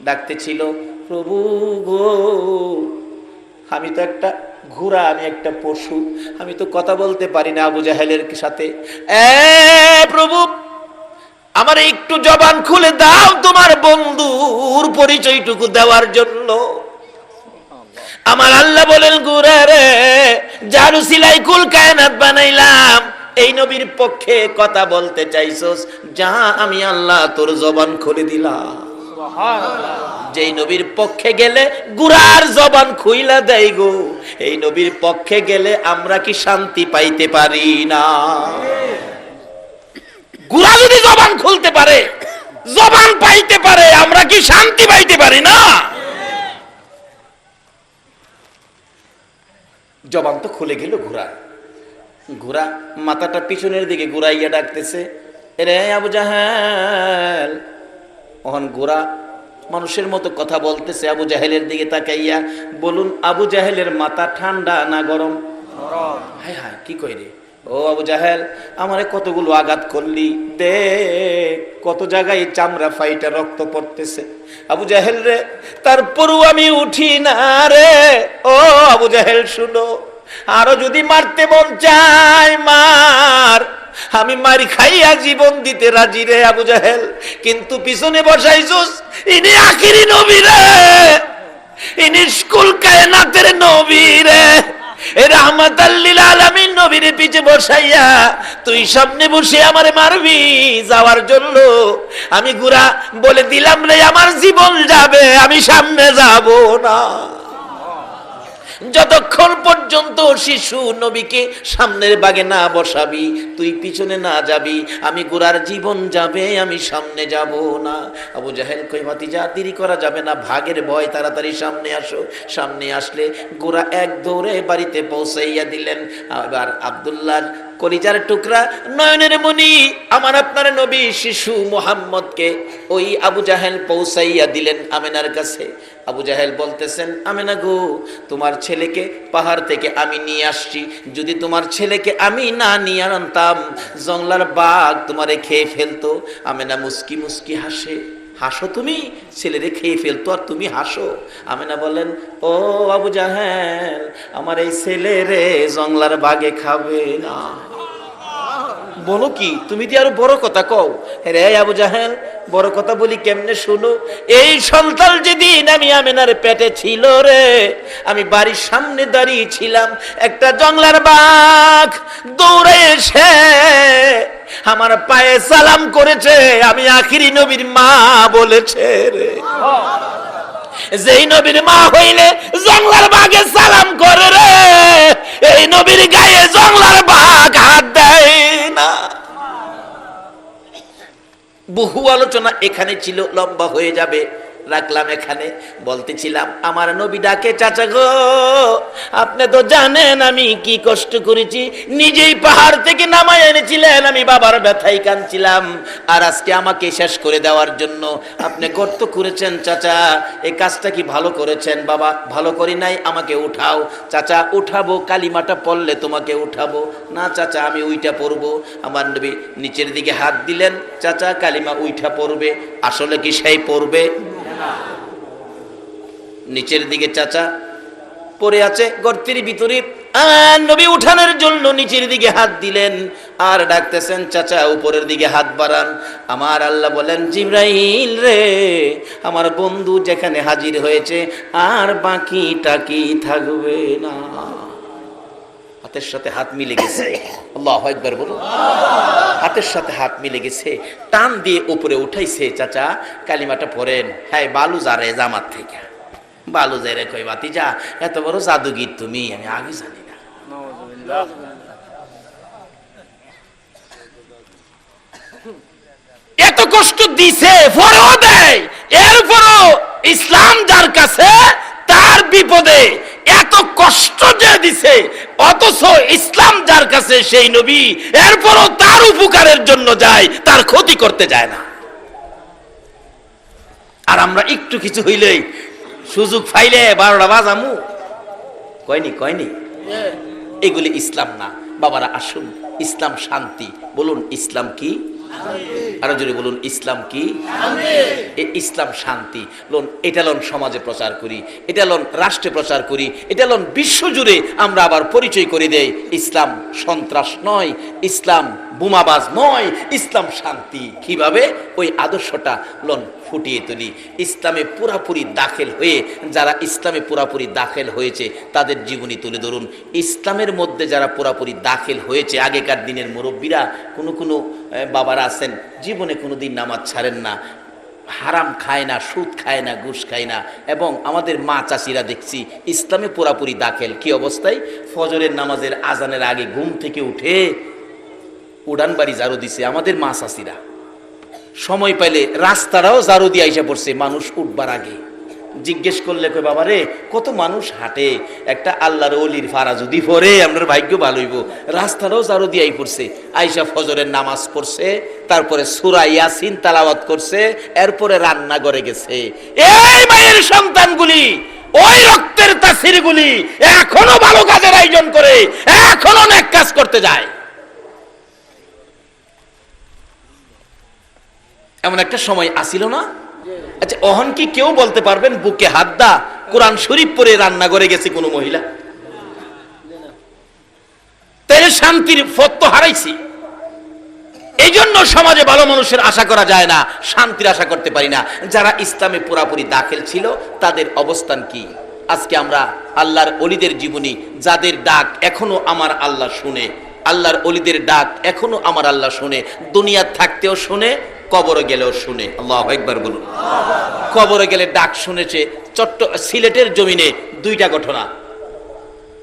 ডাকতেছিল প্রভু গো, আমি তো একটা ঘোড়া, আমি একটা পশু, আমি তো কথা বলতে পারি না আবু জাহেলের সাথে। প্রভু, আমার একটু জবান খুলে দাও তোমার বন্ধুর পরিচয়টুকু দেওয়ার জন্য। আমার আল্লাহ বলেন গুরে রে জারু সিলাই কুল কায়নাত বানাইলাম। এই নবীর পক্ষে কথা বলতে চাইছস, যা আমি আল্লাহ তোর জবান খুলে দিলাম। যেই নবীর পক্ষে গেলে গুরার জবান খুইলা দেয় গো। এই নবীর পক্ষে গেলে আমরা কি শান্তি পাইতে পারি না? গুরা যদি জবান খুলতে পারে, জবান পাইতে পারে, আমরা কি শান্তি পাইতে পারি না? জবান তো খুলে গেল ঘোড়া। ঘোড়া মাথাটা পিছনের দিকে ঘুরাইয়া ডাকতেছে রে আবু জাহাল। ওহন ঘোড়া মানুষের মতো কথা বলতেছে আবু জাহেলের দিকে তাকাইয়া, বলুন, আবু জাহেলের মাথা ঠান্ডা না গরম? হ্যাঁ হ্যাঁ কি কই রে? ও আবু জাহেল, আমারে কতগুলো আঘাত করলি দে কত জায়গায় চামড়া ফাইটা রক্ত পড়তেছে। আবু জাহেল রে, তারপরও আমি উঠি না রে। ও আবু জাহেল, শুনো, আরও যদি মারতে মন চায়, মার। আমি মারি খাইয়া জীবন দিতে রাজি রে আবু জাহেল, কিন্তু পিছনে বসাইছুস ইনি আখিরি নবী রে। ইনি স্কুল কায়নাতের নবী রে। বসাইয়া তুই সামনে বসে আমারে মারবি যাওয়ার জন্য। আমি গুড়া বলে দিলাম রে, আমার জীবন যাবে, আমি সামনে যাব না। যতক্ষণ পর্যন্ত শিশু নবীকে সামনের বাগে না বসাবি, তুই পিছনে না যাবি, আমি গোড়ার জীবন যাবে, আমি সামনে যাব না। আবু জাহেল কই যা দেরি করা যাবে না, ভাগের ভয়, তাড়াতাড়ি সামনে আসো। সামনে আসলে গোড়া এক দৌড়ে বাড়িতে পৌঁছাইয়া দিলেন। আবার আবদুল্লাহ কলিজার টুকরা, নয়নের মনি আমার আপনার নবী শিশু মোহাম্মদকে ওই আবু জাহেল পৌঁছাইয়া দিলেন আমেনার কাছে। আবু জাহেল বলতেছেন, আমেনা গো, তোমার ছেলেকে পাহাড় থেকে আমি নিয়ে আসছি। যদি তোমার ছেলেকে আমি না নিয়ে আনতাম, জংলার বাঘ তোমারে খেয়ে ফেলতো। আমেনা মুস্কি মুস্কি হাসে, হাসো তুমি, ছেলেরে খেয়ে ফেলতো আর তুমি হাসো। আমেনা বলেন, ও আবু জাহেল, আমার এই ছেলে রে জংলার বাগে খাবে না। বলো কি? তুমি দিয়ে আরও বড় কথা কও। রে আবু জাহেল, বড় কথা বলি কেমনে শুনো? এই সন্তান যেদিন আমি আমেনার পেটে ছিল রে, আমি বাড়ির সামনে দাঁড়িয়ে ছিলাম, একটা জংলার বাঘ দৌড়ে এসে আমার পায়ে সালাম করেছে, আমি আখিরি নবীর মা বলেছে রে। যেই নবীর মা হইলে জংলার বাঘে সালাম করে রে, এই নবীর গায়ে জংলার বাঘ হাত দেয় না বহু আলোচনা এখানে ছিল লম্বা হয়ে যাবে। রাখলাম এখানে। বলতেছিলাম, আমার নবী ডাকে, চাচা গো, আপনি তো জানেন আমি কি কষ্ট করেছি। নিজেই পাহাড় থেকে নামাই এনেছিলেন, আমি বাবার ব্যথাই কানছিলাম আর আজকে আমাকে শেষ করে দেওয়ার জন্য আপনি গর্ত করেছেন, চাচা। এই কাজটা কি ভালো করেছেন? বাবা, ভালো করি নাই, আমাকে উঠাও। চাচা, উঠাবো, কালিমাটা পড়লে তোমাকে উঠাবো। না, চাচা, আমি উইটা পড়ব। আমার নবী নিচের দিকে হাত দিলেন, চাচা, কালিমা উইঠা পড়বে। আসলে কি সেই পড়বে? নিচের দিকে চাচা পড়ে আছে গর্তির ভিতরে। আর নবী উঠানোর জন্য নিচের দিকে হাত দিলেন। আর ডাকতেছেন, চাচা, উপরের দিকে হাত বাড়ান। আমার আল্লাহ বলেন, জিব্রাইল রে, আমার বন্ধু যেখানে হাজির হয়েছে, আর বাকি টাকি থাকবে না? হাতের সাথে হাত মিলে গেছে। আল্লাহ একবার বলো হাতের সাথে হাত মিলে গেছে। টান দিয়ে উপরে উঠাইছে, চাচা, কালিমাটা পড়েন। হ্যাঁ বালু যারে জামাত থেকে। বালু যারে কই বাতি যা এত বড় জাদুগীর তুমি, আমি আগে জানি না। এত কষ্ট দিছে পরেও দেয়। এরপরও ইসলাম যার কাছে, তার বিপদে। কষ্ট যে দিছে অথচ ইসলাম যার কাছে সেই নবী এরপরও তার উপকারের জন্য যায় তার ক্ষতি করতে যায় না। আর আমরা একটু কিছু হইলেই সুযোগ পাইলে বারোটা বাজামু। কয়নি কয়নি? এগুলি ইসলাম না। বাবারা আসুন ইসলাম শান্তি। বলুন ইসলাম কি? আরও জোরে বলুন ইসলাম কি? ইসলাম শান্তি। লোন এটা লোন সমাজে প্রচার করি এটা লোন রাষ্ট্রে প্রচার করি এটা লোন বিশ্বজুড়ে আমরা আবার পরিচয় করে দেই। ইসলাম সন্ত্রাস নয় ইসলাম বোমাবাজ নয় ইসলাম শান্তি। কীভাবে? ওই আদর্শটা লোন ফুটিয়ে তুলি। ইসলামে পুরাপুরি দাখিল হয়ে যারা ইসলামে পুরাপুরি দাখিল হয়েছে তাদের জীবনী তুলে ধরুন। ইসলামের মধ্যে যারা পুরাপুরি দাখিল হয়েছে আগেকার দিনের মুরব্বীরা কোনো কোনো বাবারা আছেন, জীবনে কোনো দিন নামাজ ছাড়েন না। হারাম খায় না, সুদ খায় না, ঘুষ খায় না। এবং আমাদের মা চাষিরা দেখছি, ইসলামে পুরাপুরি দাখেল। কি অবস্থায়? ফজরের নামাজের আজানের আগে ঘুম থেকে উঠে উড়ান বাড়ি জারু দিছে আমাদের মা চাষিরা। সময় পাইলে রাস্তাটাও জারু দিয়ে আইসা পড়ছে মানুষ উঠবার আগে। জিজ্ঞেস করলে কই বাবা রে কত মানুষ হাঁটে? একটা আল্লাহর অলির ফারা যদি পড়ে আপনার ভাগ্য ভালো হইব। রাস্তাটাও ঝাড়ু দিয়ে আই পড়ছে। আইসা ফজরের নামাজ পড়ছে, তারপরে সুরা ইয়াসিন তালাওয়াত করছে, এরপরে রান্না করে গেছে। এই মায়ের সন্তানগুলি, ওই রক্তের তাসিরগুলি এখনও ভালো কাজের আয়োজন করে, এখনও অনেক কাজ করতে যায়। এমন একটা সময় আসিল না? আচ্ছা অহন কি কেউ বলতে পারবেন, বুকে হাত দা, কোরআন শরীফ পরে রান্না করে গেছে কোনো মহিলা? তাই শান্তির ফত হারাইছি। এই জন্য সমাজে ভালো মানুষের আশা করা যায় না, শান্তির আশা করতে পারি না। যারা ইসলামে পুরাপুরি দাখিল ছিল, তাদের অবস্থান কি? আজকে আমরা আল্লাহর অলিদের জীবনী, যাদের ডাক এখনও আমার আল্লাহ শুনে, আল্লাহর অলিদের ডাক এখনও আমার আল্লাহ শুনে দুনিয়া থাকতেও শুনে কবরে গেলেও শুনে, আল্লাহ একবার বলুন। কবরে গেলে ডাক শুনেছে, চট্ট, সিলেটের জমিনে দুইটা ঘটনা।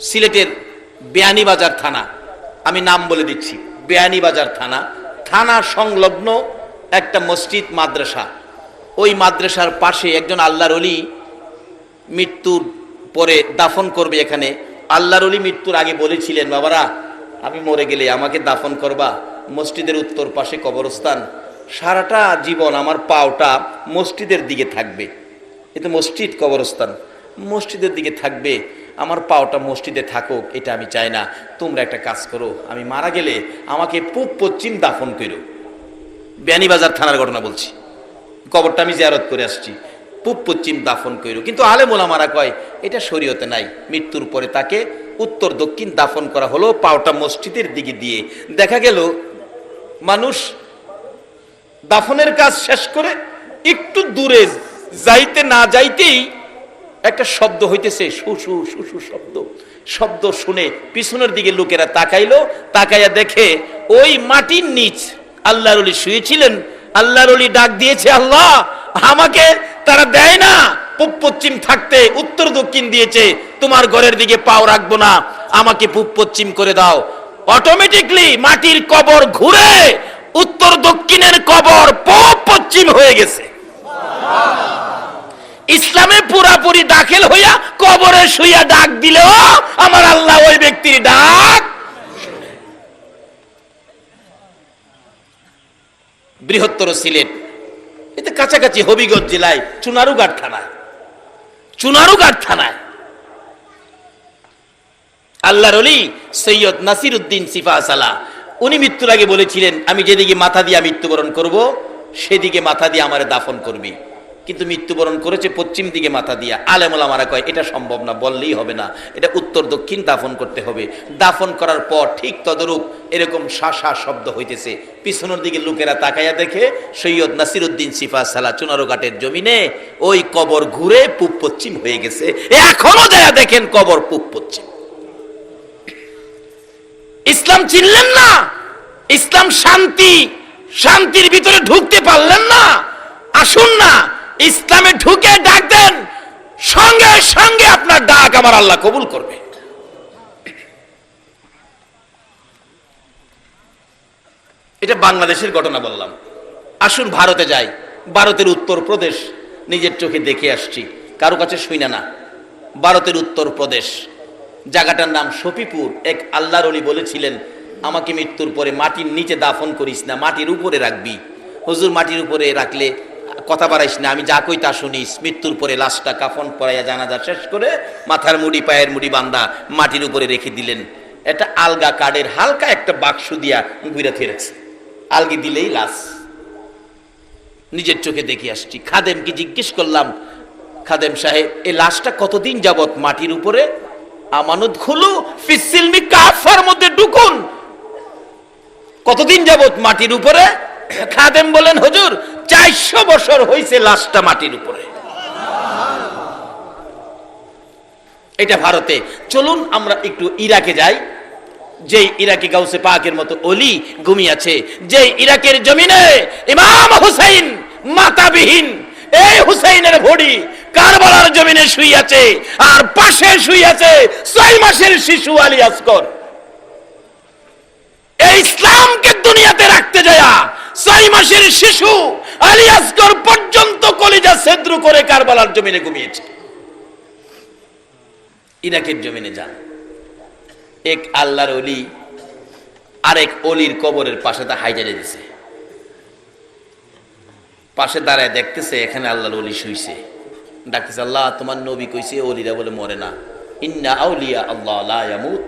সিলেটের বেয়ানীবাজার থানা, আমি নাম বলে দিচ্ছি, বেয়ানীবাজার থানা। থানা সংলগ্ন একটা মসজিদ, মাদ্রাসা। ওই মাদ্রাসার পাশে একজন আল্লাহর অলি মৃত্যুর পরে দাফন করবে এখানে। আল্লাহর অলি মৃত্যুর আগে বলেছিলেন, বাবারা, আমি মরে গেলে আমাকে দাফন করবা। মসজিদের উত্তর পাশে কবরস্থান। সারাটা জীবন আমার পাওটা মসজিদের দিকে থাকবে। এতে মসজিদ কবরস্থান। মসজিদের দিকে থাকবে, আমার পাওটা মসজিদে থাকুক, এটা আমি চাই না। তোমরা একটা কাজ করো, আমি মারা গেলে আমাকে পূব পশ্চিম দাফন করো। বিয়ানীবাজার থানার ঘটনা বলছি। কবরটা আমি জিয়ারত করে আসছি। পূব পশ্চিম দাফন করো। কিন্তু আলেম ওলামারা কয়, এটা শরীয়তে নাই। মৃত্যুর পরে তাকে উত্তর দক্ষিণ দাফন করা হলো পাওটা মসজিদের দিকে দিয়ে। দেখা গেল, মানুষ দাফনের কাজ শেষ করে একটু দূরে যাইতে না যাইতেই একটা শব্দ হইতেছে শুশু শুশু শব্দ। শব্দ শুনে পিছনের দিকে লোকেরা তাকাইলো, তাকাইয়া দেখে ওই মাটির নিচ আল্লাহর অলি শুয়েছিলেন। আল্লাহর অলি ডাক দিয়েছে, আল্লাহ, আমাকে তারা দেয় না। পূব পশ্চিম থাকতে উত্তর দক্ষিণ দিয়েছে, তোমার ঘরের দিকে পাও রাখব না। আমাকে পূব পশ্চিম করে দাও। অটোমেটিকলি মাটির কবর ঘুরে উত্তর দক্ষিণের কবর পশ্চিম হয়ে গেছে। ইসলামে পুরাপুরি দাখিল হইয়া কবরে শুইয়া ডাক দিলেও আমার আল্লাহ ওই ব্যক্তির ডাক বৃহত্তর সিলেট। এতে কাছাকাছি হবিগঞ্জ জেলায়, চুনারুঘাট থানায়। চুনারুঘাট থানায়। আল্লাহর অলি সৈয়দ নাসির উদ্দিন সিফা সালা উনি মৃত্যুর আগে বলেছিলেন, আমি যেদিকে মাথা দিয়ে মৃত্যুবরণ করব, সেদিকে মাথা দিয়ে আমার দাফন করবি। কিন্তু মৃত্যুবরণ করেছে পশ্চিম দিকে মাথা দিয়া। আলেমলা মারা কয়, এটা সম্ভব না, বললেই হবে না। এটা উত্তর দক্ষিণ দাফন করতে হবে। দাফন করার পর ঠিক তদরূপ এরকম শাসা শব্দ হইতেছে। পিছনের দিকে লোকেরা তাকাইয়া দেখে, সৈয়দ নাসির উদ্দিন সিফা সালা চুনারোঘাটের জমিনে ওই কবর ঘুরে পূব পশ্চিম হয়ে গেছে। এখনও যারা দেখেন কবর পূব পশ্চিম। ইসলাম চিনলেন না। ইসলাম শান্তি, শান্তির ভিতরে ঢুকতে পারলেন না। আসুন না, ইসলামে ঢুকে ডাক দেন। সঙ্গে সঙ্গে আপনার ডাক আমার আল্লাহ কবুল করবে। এটা বাংলাদেশের ঘটনা বললাম। আসুন ভারতে যাই। ভারতের উত্তর প্রদেশ নিজের চোখে দেখে আসছি। কারও কাছে শুই না না। ভারতের উত্তর প্রদেশ জায়গাটার নাম সফিপুর এক আল্লাহর অলি বলেছিলেন, আমাকে মৃত্যুর পরে মাটির নিচে দাফন করিস না, মাটির উপরে রাখবি। হুজুর, মাটির উপরে রাখলে কথা বাড়াইস না, আমি যা কই তা শুনিস। মৃত্যুর পরে লাশটা কাফন পরাইয়া জানাজা শেষ করে মাথার মুড়ি, পায়ের মুড়ি বান্দা মাটির উপরে রেখে দিলেন। এটা আলগা কাঠের হালকা একটা বাক্স দিয়া ঘুরে ফিরেছে। আলগি দিলেই লাশ। নিজের চোখে দেখে আসছি। খাদেমকে জিজ্ঞেস করলাম, খাদেম সাহেব এই লাশটা কতদিন যাবত মাটির উপরে আমানত খুলু ফিসিলমি কাফার মধ্যে ঢুকুন। কতদিন যাবত মাটির উপরে? খাদেম বলেন, হুজুর, চারশো বছর হয়েছে লাশটা মাটির উপরে। এটা ভারতে। চলুন আমরা একটু ইরাকে যাই। যেই ইরাকি গাউসে পাকের মতো অলি ঘুমিয়েছে যে ইরাকের জমিনে ইমাম হুসাইন মাতাবিহীন, এই হুসাইনের ভড়ি কারবালার জমিনে শুই আছে আর পাশে শুই আছে ছয় মাসের শিশু আলী আসকর এই ইসলামকে দুনিয়াতে রাখতে যায়া ছয় মাসের শিশু আলী আসকর পর্যন্ত কলিজা সেদ্রু করে কারবালার জমিনে ঘুমিয়েছে। ইরাকের জমিনে যান। এক আল্লাহর অলি আরেক অলির কবরের পাশে তা হাইজারে দিছে। পাশে দাঁড়ায় দেখতেছে এখানে আল্লাহর অলি শুইছে। ডাকতেছে, আল্লাহ, তোমার নবী কইছে অলিরা বলে মরে না। ইন্না আউলিয়া আল্লাহ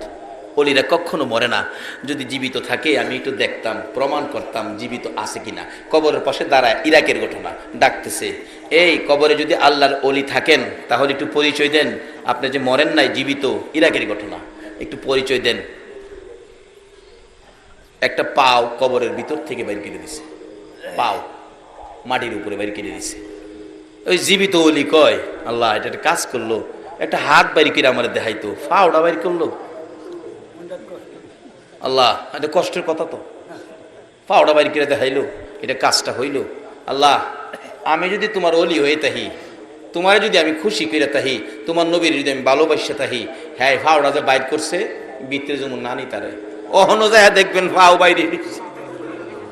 অলিরা কখনো মরে না। যদি জীবিত থাকে, আমি একটু দেখতাম, প্রমাণ করতাম জীবিত আছে কিনা। কবরের পাশে দাঁড়ায় ইরাকের ঘটনা। ডাকতেছে, এই কবরে যদি আল্লাহর অলি থাকেন, তাহলে একটু পরিচয় দেন। আপনি যে মরেন নাই, জীবিত, ইরাকের ঘটনা। একটু পরিচয় দেন। একটা পাও কবরের ভিতর থেকে বাইর কেটে দিছে। পাও মাটির উপরে বাইর কেটে দিছে। ওই জীবিত অলি কয়, আল্লাহ, এটা একটা কাজ করল। একটা হাত বাইর করে আমার দেখাইতো। ফাওটা বাইর করল। আল্লাহ, এটা কষ্টের কথা তো। পাওড়া বাইর করে দেখাইলো। এটা কাজটা হইল। আল্লাহ, আমি যদি তোমার অলি হয়ে তাহি তোমার যদি আমি খুশি করে তাহি তোমার নবীর যদি আমি ভালোবাসা তাহি হ্যাঁ ফাওড়া যে বাইর করছে বিত্রে যেমন নানি তারে। অহনো যায় দেখবেন ফাও বাইরে।